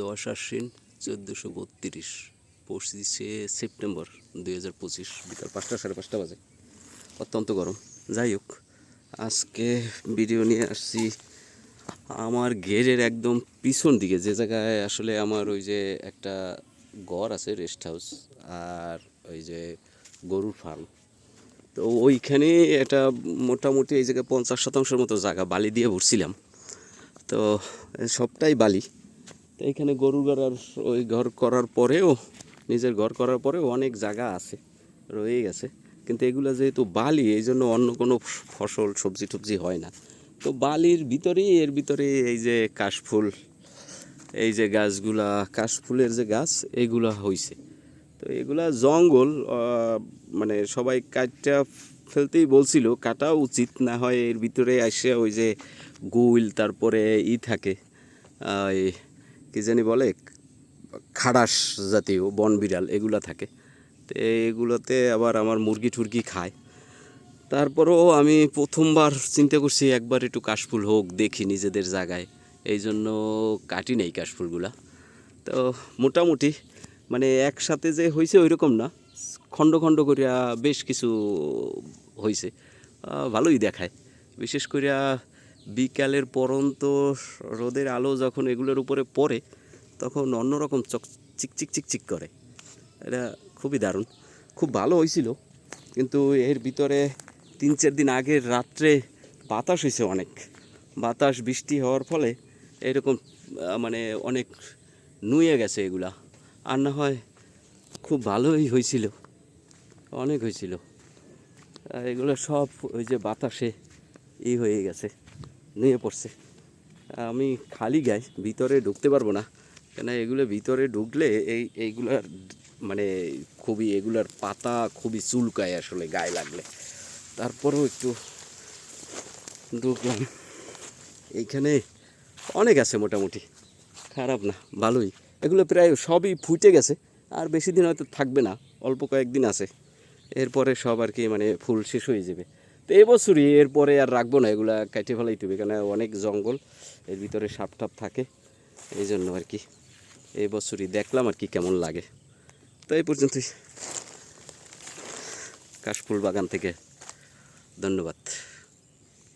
দশ আশ্বিন চোদ্দোশো বত্রিশ। পঁচিশে সেপ্টেম্বর দুই হাজার পঁচিশ, বিকাল পাঁচটা, সাড়ে পাঁচটা বাজে। অত্যন্ত গরম। যাই হোক, আজকে ভিডিও নিয়ে আসছি আমার ঘেরের একদম পিছন দিকে, যে জায়গায় আসলে আমার ওই যে একটা ঘর আছে রেস্ট হাউস আর ওই যে গরুর ফার্ম তো ওইখানে একটা মোটামুটি এই জায়গায় পঞ্চাশ শতাংশের মতো জায়গা বালি দিয়ে ভরছিলাম। তো সবটাই বালি। তো এইখানে গরু গড়ার ওই ঘর করার পরেও, নিজের ঘর করার পরেও অনেক জায়গা আছে, রয়ে গেছে। কিন্তু এগুলো যেহেতু বালি এই জন্য অন্য কোনো ফসল, সবজি টবজি হয় না। তো বালির ভিতরেই, এর ভিতরে এই যে কাশফুল, এই যে গাছগুলা, কাশফুলের যে গাছ, এগুলা হইছে। তো এগুলা জঙ্গল মানে সবাই কাটটা ফেলতেই বলছিল, কাটা উচিত না হয় এর ভিতরে আসে ওই যে গুইল, তারপরে ই থাকে কি জানি বলে, খাড়াস জাতীয়, বন বিড়াল, এগুলা থাকে। তো এগুলোতে আবার আমার মুরগি টুরগি খায়। তারপরেও আমি প্রথমবার চিন্তা করছি, একবার একটু কাশফুল হোক, দেখি নিজেদের জায়গায়। এই জন্য কাটি নেই কাশফুলগুলা। তো মোটামুটি মানে একসাথে যে হয়েছে ওই রকম না, খণ্ড খণ্ড করিয়া বেশ কিছু হয়েছে ভালোই দেখায়। বিশেষ করিয়া বিকালের পরন্ত রোদের আলো যখন এগুলোর উপরে পড়ে, তখন অন্যরকম চক চিকচিক চিকচিক করে। এটা খুবই দারুণ। খুব ভালো হয়েছিল, কিন্তু এর ভিতরে তিন, চার দিন আগের রাত্রে বাতাস হয়েছে অনেক। বাতাস, বৃষ্টি হওয়ার ফলে এরকম মানে অনেক নুয়ে গেছে এগুলা। আর না হয় খুব ভালোই হয়েছিল। অনেক হয়েছিল। এগুলো সব ওই যে বাতাসে ই হয়ে গেছে। নুয়ে পড়ছে। আমি খালি গায়ে, ভিতরে ঢুকতে পারব না। কেন এগুলো ভিতরে ঢুকলে এই, এইগুলার মানে খুবই, এগুলার পাতা খুবই চুলকায় আসলে গায়ে লাগলে। তারপরেও একটু ঢুকলাম। এইখানে অনেক আছে মোটামুটি। খারাপ না, ভালোই। এগুলো প্রায় সবই ফুটে গেছে। আর বেশি দিন হয়তো থাকবে না, অল্প কয়েকদিন আছে। এরপরে সব আর কি মানে ফুল শেষ হয়ে যাবে। তো এবছরই এরপরে আর রাখব না, এগুলা কেটে ফেলাইতে তুমি কেন অনেক জঙ্গল, এর ভিতরে সাপ টাপ থাকে এই জন্য আর কি এই বছরই দেখলাম আর কি কেমন লাগে। তো এই পর্যন্তই। কাশফুল বাগান থেকে ধন্যবাদ।